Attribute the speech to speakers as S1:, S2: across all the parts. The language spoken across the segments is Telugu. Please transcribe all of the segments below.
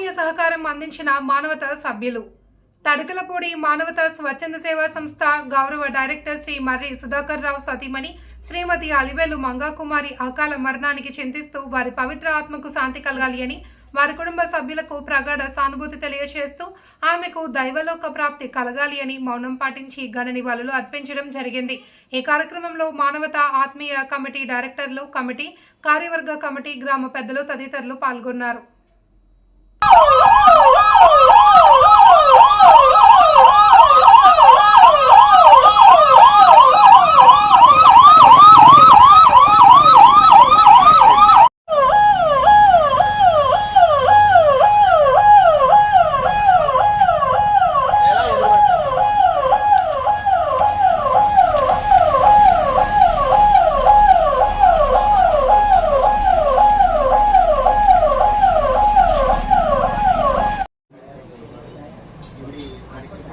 S1: ఆత్మీయ సహకారం అందించిన మానవత సభ్యులు. తడకలపూడి మానవత స్వచ్ఛంద సేవా సంస్థ గౌరవ డైరెక్టర్ శ్రీ మర్రి సుధాకర్ రావు సతీమణి శ్రీమతి అలివేలు మంగాకుమారి అకాల మరణానికి చింతిస్తూ వారి పవిత్ర ఆత్మకు శాంతి కలగాలి అని వారి కుటుంబ సభ్యులకు ప్రగాఢ సానుభూతి తెలియజేస్తూ ఆమెకు దైవలోక ప్రాప్తి కలగాలి అని మౌనం పాటించి ఘన నివాళులు అర్పించడం జరిగింది. ఈ కార్యక్రమంలో మానవత ఆత్మీయ కమిటీ డైరెక్టర్లు కమిటీ కార్యవర్గ కమిటీ గ్రామ పెద్దలు తదితరులు పాల్గొన్నారు.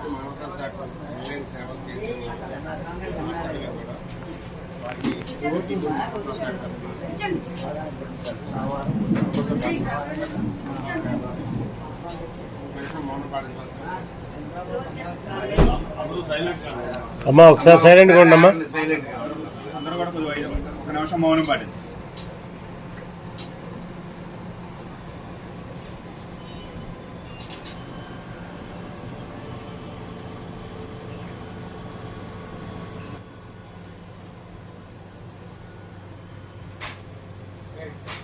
S2: మానవతా శాఖ ఆన్లైన్ సేవలు కూడా వారికి
S3: అమ్మా ఒకసారి సైలెంట్గా ఉండమ్మా
S2: సైలెంట్
S4: అందరూ కూడా ఒక నిమిషం మౌనం పాటించండి. Amen.